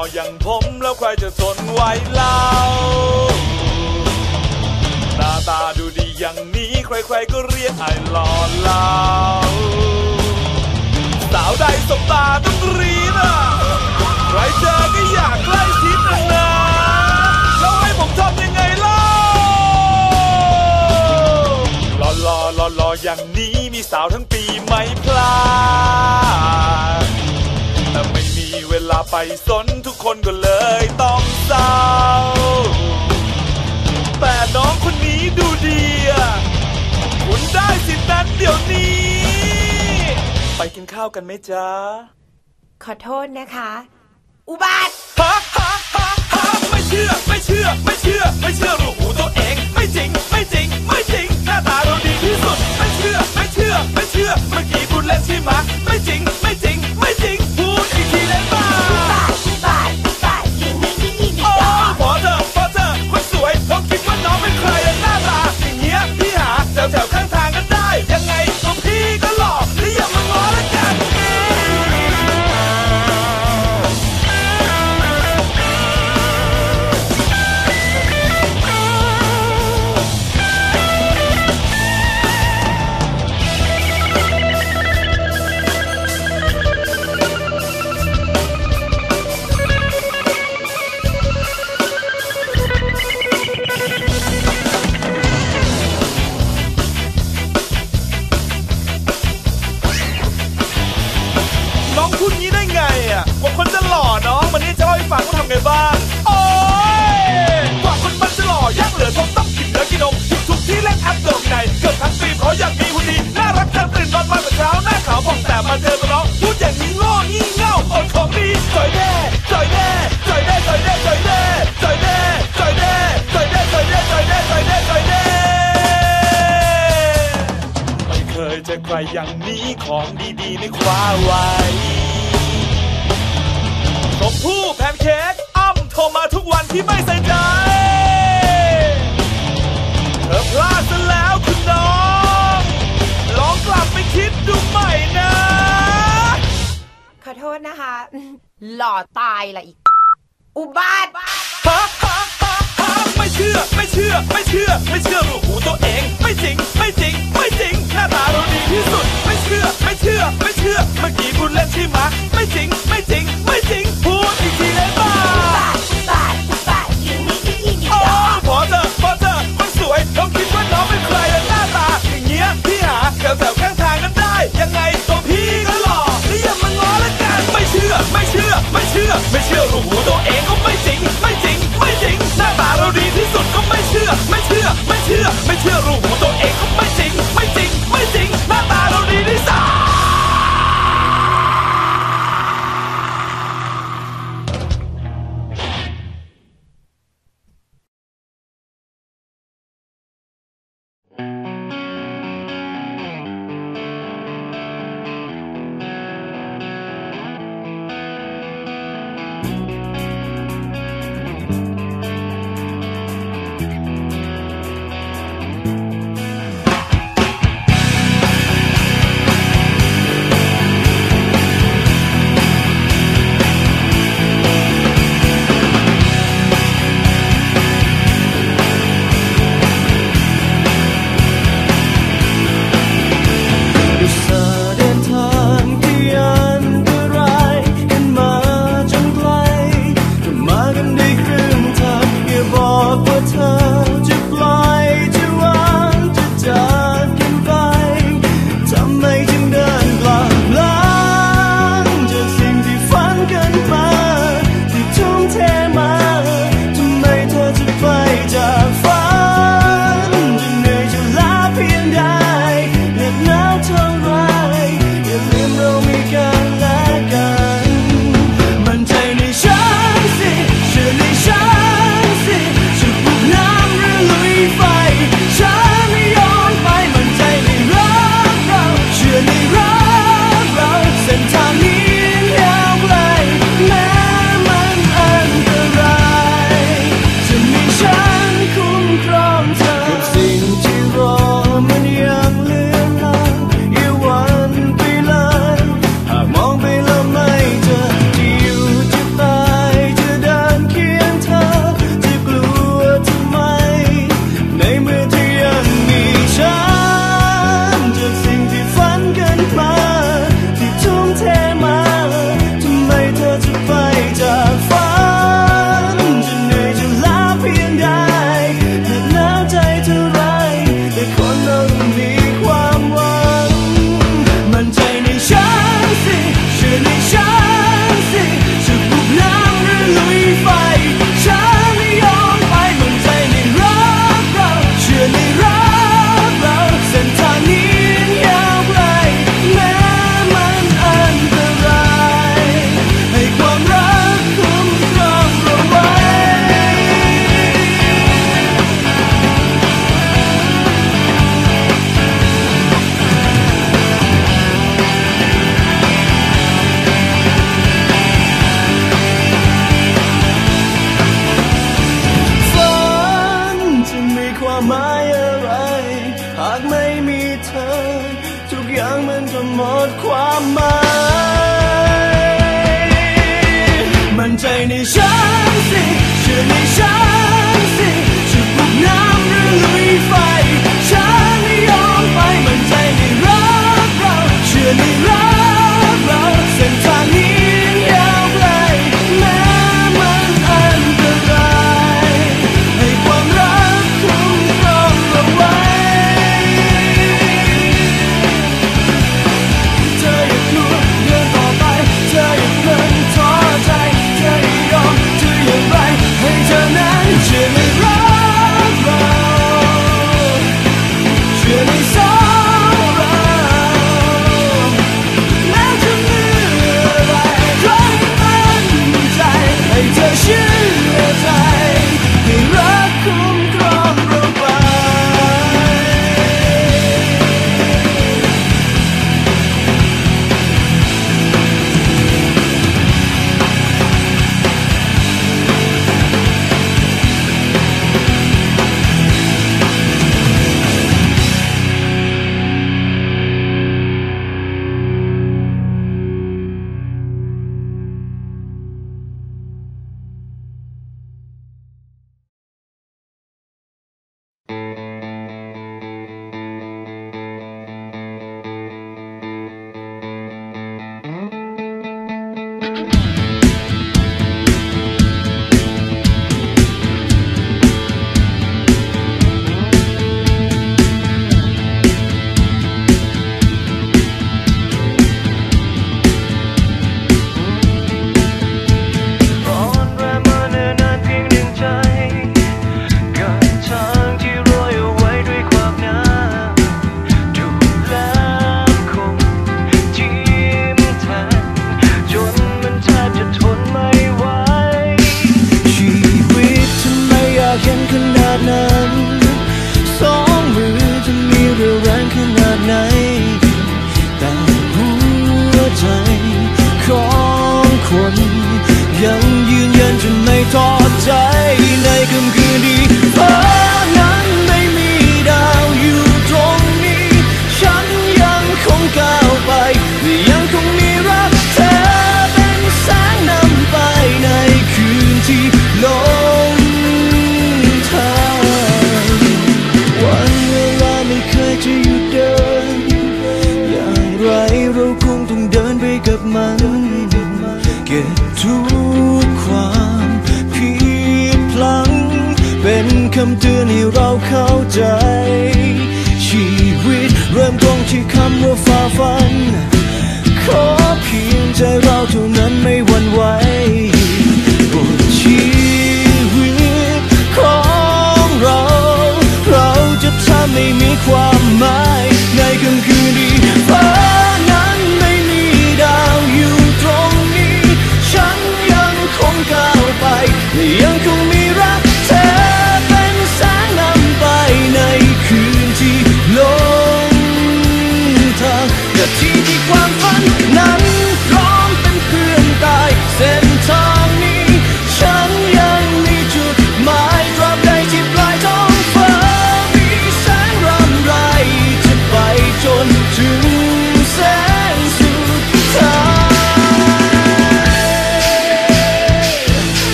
ออย่างผมแล้วใครจะสนไหวเล่าหน้าตาดูดีอย่างนี้ใครๆก็เรียกไอ้หล่อเล่าสาวใดสบตาต้องรีนะใครเจอก็อยากใกล้ชิดนะนะแล้วให้ผมทำยังไงเล่าหล่อหล่อหล่อหล่ออย่างนี้มีสาวทั้งปีไม่พลาดแต่ไม่ เวลาไปสนทุกคนก็เลยต้องเศร้า แต่น้องคนนี้ดูดีอะคุณได้สิทธิ์นั้นเดี๋ยวนี้ ไปกินข้าวกันไหมจ๊ะ ขอโทษนะคะ อุบาทฮะฮะฮะฮะไม่เชื่อ ไม่เชื่อ ไม่เชื่อ ไม่เชื่อรูหูตัวเอง ไม่จริง ไม่จริง ไม่จริง หน้าตาเราดีที่สุด ไม่เชื่อ ไม่เชื่อ ไม่เชื่อ เมื่อกี้พูดเล่นใช่ไหมะไม่จริง ไม่จริง ไม่จริงพู 起来吧 อใครอย่างนี้ของดีๆในคว้าไว้ชมพู่แพนเค้กอ้ำโทรมาทุกวันที่ไม่ใส่ใจ เธอพลาดซะแล้วคุณน้อง ลองกลับไปคิดดูใหม่นะ ขอโทษนะคะ หล่อตายละอีก อุบาทฮะฮะฮะฮะไม่เชื่อ ไม่เชื่อ ไม่เชื่อ ไม่เชื่อรูหูตัวเอง ไม่จริง ไม่จริง ไม่จริงหน้า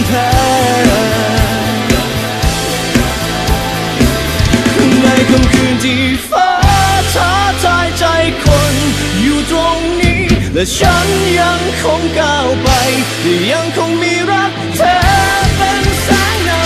มแพ้ในค่ำคืนที่ฟ้าท้าทายใจคนอยู่ตรงนี้ และฉันยังคงก้าวไป ยังคงมีรักเธอเป็นแสงนำ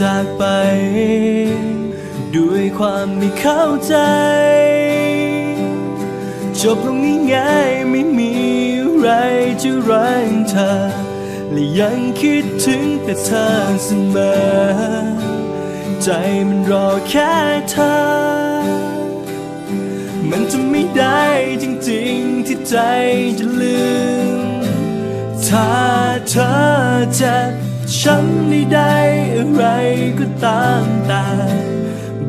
จากไป ด้วยความไม่เข้าใจ จบลงง่ายง่ายไม่มีอะไรจะรังเธอ และยังคิดถึงแต่เธอเสมอ ใจมันรอแค่เธอ มันจะไม่ได้จริงๆที่ใจจะลืม ถ้าเธอจะ ฉันไม่ได้อะไรก็ตามแต่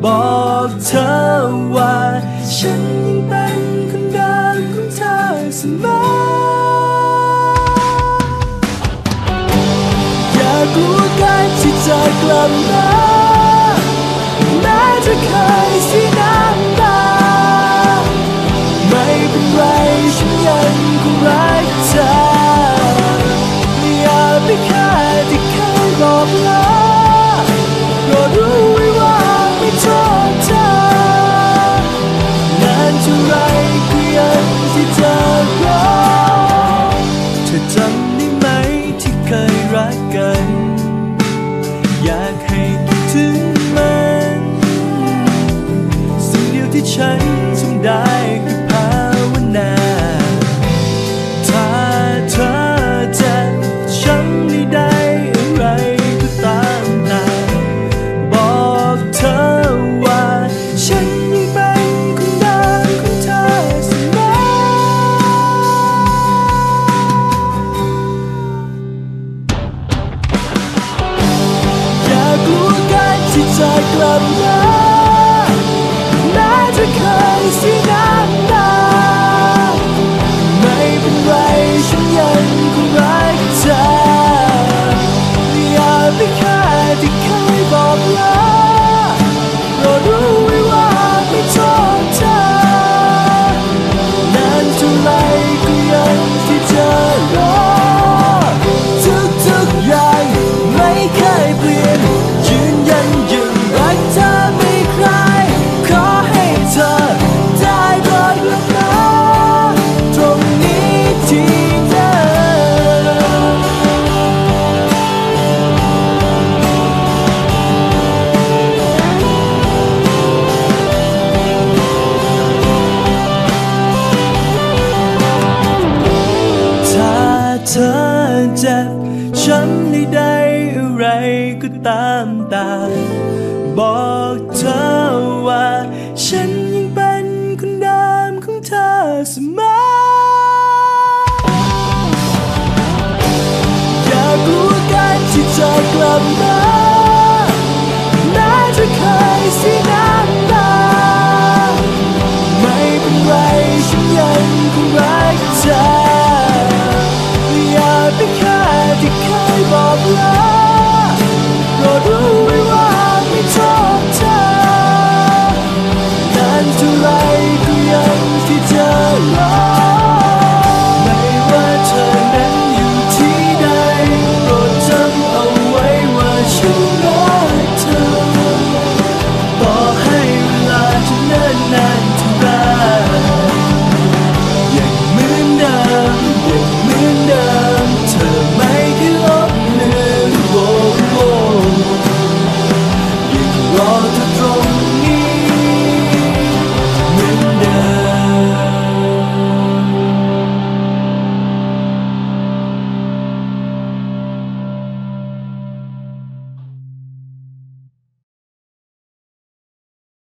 บอกเธอว่า ฉันยังเป็นคนเดิมของเธอเสมออย่ากลัวการที่จะกลับมา ไรก็ตามตาบอกเธอว่า ฉันยังเป็นคนเดิมของเธอเสมออยากลัวการที่จะกลับมา